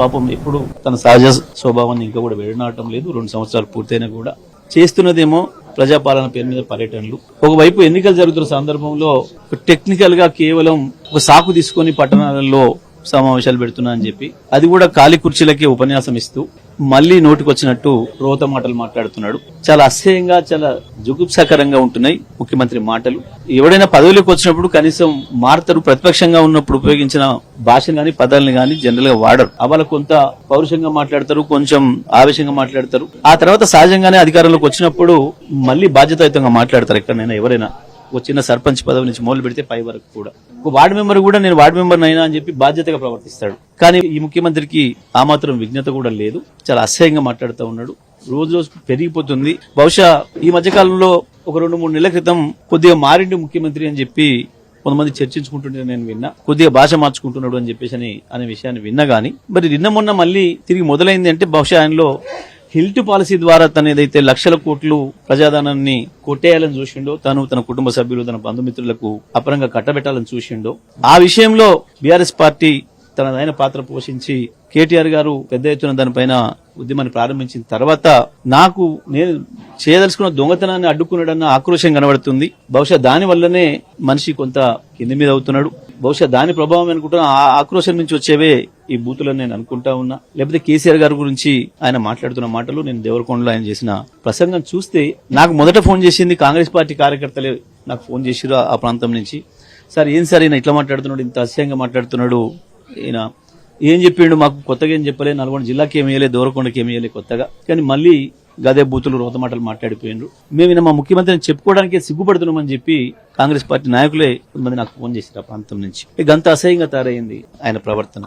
పాపం ఎప్పుడు తన సహజ స్వభావాన్ని ఇంకా కూడా విడనాటం లేదు. రెండు సంవత్సరాలు పూర్తయినా కూడా చేస్తున్నదేమో ప్రజాపాలన పేరు మీద పర్యటనలు. ఒకవైపు ఎన్నికలు జరుగుతున్న సందర్భంలో టెక్నికల్గా కేవలం ఒక సాకు తీసుకొని పట్టణాలలో సమావేశాలు పెడుతున్నా అని చెప్పి అది కూడా ఖాళీ కుర్చీలకే ఉపన్యాసం ఇస్తూ మళ్ళీ నోటికొచ్చినట్టు రోత మాటలు మాట్లాడుతున్నాడు. చాలా అసహ్యంగా చాలా జుగుప్సాకరంగా ఉంటున్నాయి ముఖ్యమంత్రి మాటలు. ఎవడైనా పదవిలోకి వచ్చినప్పుడు కనీసం మారుతారు ప్రతిపక్షంగా ఉన్నప్పుడు ఉపయోగించిన భాషను గాని పదాలను గాని జనరల్గా వాడరు. అవాళ కొంత పౌరుషంగా మాట్లాడతారు కొంచెం ఆవేశంగా మాట్లాడతారు. ఆ తర్వాత సహజంగానే అధికారంలోకి వచ్చినప్పుడు మళ్ళీ బాధ్యతాయుతంగా మాట్లాడతారు ఎక్కడైనా ఎవరైనా. ఒక చిన్న సర్పంచ్ పదవి నుంచి మొదలు పెడితే పై వరకు కూడా. ఒక వార్డు మెంబర్ కూడా నేను వార్డు మెంబర్ అయినా అని చెప్పి బాధ్యతగా ప్రవర్తిస్తాడు. కానీ ఈ ముఖ్యమంత్రికి ఆ మాత్రం విజ్ఞత కూడా లేదు. చాలా అసహ్యంగా మాట్లాడుతూ ఉన్నాడు. రోజు రోజు పెరిగిపోతుంది. బహుశా ఈ మధ్యకాలంలో ఒక రెండు మూడు నెలల క్రితం కొద్దిగా మారిండు ముఖ్యమంత్రి అని చెప్పి కొంతమంది చర్చించుకుంటుంటే నేను విన్నా. కొద్దిగా భాష మార్చుకుంటున్నాడు అని చెప్పేసి అని అనే విషయాన్ని విన్నా గానీ. మరి నిన్న మొన్న మళ్ళీ తిరిగి మొదలైంది అంటే బహుశా ఆయనలో హిల్ట్ పాలసీ ద్వారా తను ఏదైతే లక్షల కోట్లు ప్రజాధనాన్ని కొట్టేయాలని చూసిండో తను తన కుటుంబ సభ్యులు తన బంధుమిత్రులకు అపరంగా కట్టబెట్టాలని చూసిండో ఆ విషయంలో బీఆర్ఎస్ పార్టీ తనదైన పాత్ర పోషించి కేటీఆర్ గారు పెద్ద ఎత్తున దానిపైన ఉద్యమాన్ని ప్రారంభించిన తర్వాత నాకు నేను చేయదలుచుకున్న దొంగతనాన్ని అడ్డుకున్నాడన్న ఆక్రోశం కనబడుతుంది. బహుశా దాని వల్లనే మనిషి కొంత కింది మీద అవుతున్నాడు. బహుశా దాని ప్రభావం అనుకుంటున్నా ఆ ఆక్రోశం నుంచి వచ్చేవే ఈ బూతులని నేను అనుకుంటా ఉన్నా. లేకపోతే కేసీఆర్ గారి గురించి ఆయన మాట్లాడుతున్న మాటలు నేను దేవరకొండలో ఆయన చేసిన ప్రసంగం చూస్తే నాకు మొదట ఫోన్ చేసింది కాంగ్రెస్ పార్టీ కార్యకర్తలే నాకు ఫోన్ చేసిరు ఆ ప్రాంతం నుంచి. సార్ ఏం సార్ ఈయన ఇట్లా మాట్లాడుతున్నాడు ఇంత అసహ్యంగా మాట్లాడుతున్నాడు? ఈయన ఏం చెప్పిండు మాకు కొత్తగా ఏం చెప్పలే నల్గొండ జిల్లాకి ఏమి వేయలే దూరకొండకి ఏమి కొత్తగా. కానీ మళ్ళీ గదే బూతులు రోత మాటలు మాట్లాడిపోయిండ్రు. మేము మా ముఖ్యమంత్రిని చెప్పుకోవడానికి సిగ్గుపడుతున్నామని చెప్పి కాంగ్రెస్ పార్టీ నాయకులే కొంతమంది నాకు ఫోన్ చేశారు ఆ ప్రాంతం నుంచి. ఇక అంత అసహ్యంగా తయారైంది ఆయన ప్రవర్తన.